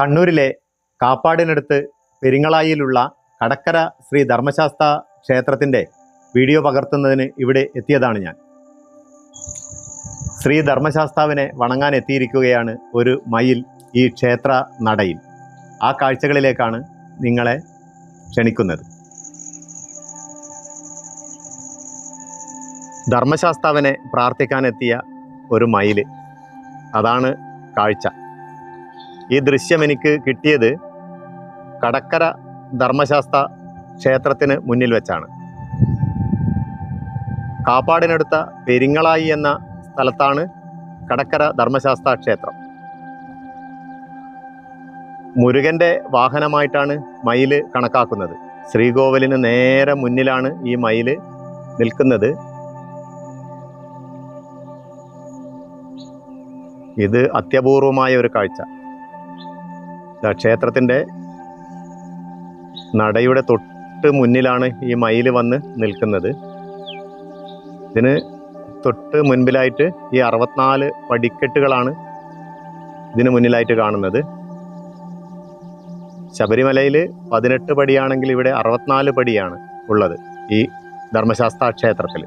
കണ്ണൂരിലെ കാപ്പാടിനടുത്ത് പെരിങ്ങളായിലുള്ള കടക്കര ശ്രീ ധർമ്മശാസ്ത്ര ക്ഷേത്രത്തിന്റെ വീഡിയോ പകർത്തുന്നതിന് ഇവിടെ എത്തിയതാണ് ഞാൻ. ശ്രീ ധർമ്മശാസ്താവിനെ വണങ്ങാൻ എത്തിയിരിക്കുകയാണ് ഒരു മയിൽ ഈ ക്ഷേത്ര നടയിൽ. ആ കാഴ്ചകളിലേക്കാണ് നിങ്ങളെ ക്ഷണിക്കുന്നത്. ധർമ്മശാസ്താവിനെ പ്രാർത്ഥിക്കാനെത്തിയ ഒരു മയിൽ. അതാണ് കാഴ്ച. ഈ ദൃശ്യം എനിക്ക് കിട്ടിയത് കടക്കര ധർമ്മശാസ്ത്ര ക്ഷേത്രത്തിന് മുന്നിൽ വെച്ചാണ്. കാപ്പാടിനടുത്ത പെരിങ്ങളായി എന്ന സ്ഥലത്താണ് കടക്കര ധർമ്മശാസ്ത്ര ക്ഷേത്രം. മുരുകന്റെ വാഹനമായിട്ടാണ് മയിൽ കണക്കാക്കുന്നത്. ശ്രീകോവിലിന് നേരെ മുന്നിലാണ് ഈ മയിൽ നിൽക്കുന്നത്. ഇത് അത്യപൂർവമായ ഒരു കാഴ്ച. ക്ഷേത്രത്തിന്റെ നടയുടെ തൊട്ട് മുന്നിലാണ് ഈ മയിൽ വന്ന് നിൽക്കുന്നത്. ഇതിന് തൊട്ട് മുൻപിലായിട്ട് ഈ അറുപത്തിനാല് പടിക്കെട്ടുകളാണ് ഇതിന് മുന്നിലായിട്ട് കാണുന്നത്. ശബരിമലയിൽ പതിനെട്ട് പടിയാണെങ്കിൽ ഇവിടെ അറുപത്തിനാല് പടിയാണ് ഉള്ളത് ഈ ധർമ്മശാസ്ത്ര ക്ഷേത്രത്തിൽ